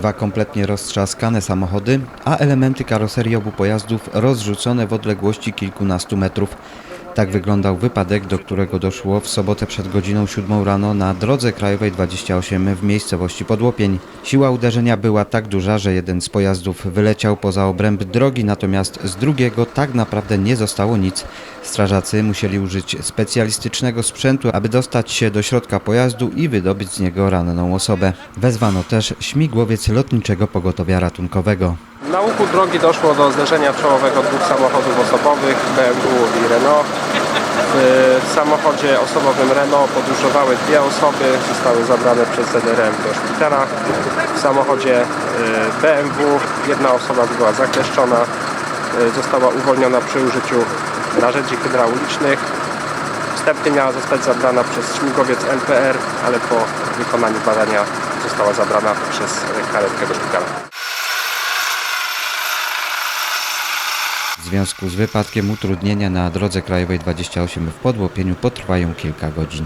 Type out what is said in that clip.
dwa kompletnie roztrzaskane samochody, a elementy karoserii obu pojazdów rozrzucone w odległości kilkunastu metrów. Tak wyglądał wypadek, do którego doszło w sobotę przed godziną 7 rano na drodze krajowej 28 w miejscowości Podłopień. Siła uderzenia była tak duża, że jeden z pojazdów wyleciał poza obręb drogi, natomiast z drugiego tak naprawdę nie zostało nic. Strażacy musieli użyć specjalistycznego sprzętu, aby dostać się do środka pojazdu i wydobyć z niego ranną osobę. Wezwano też śmigłowiec lotniczego pogotowia ratunkowego. Na łuku drogi doszło do zderzenia czołowego dwóch samochodów osobowych BMW i Renault. W samochodzie osobowym Renault podróżowały dwie osoby, zostały zabrane przez ZRM do szpitala. W samochodzie y, BMW jedna osoba była zakleszczona, y, została uwolniona przy użyciu narzędzi hydraulicznych. Wstępnie miała zostać zabrana przez śmigłowiec LPR, ale po wykonaniu badania została zabrana przez karetkę do szpitala. W związku z wypadkiem utrudnienia na drodze krajowej 28 w Podłopieniu potrwają kilka godzin.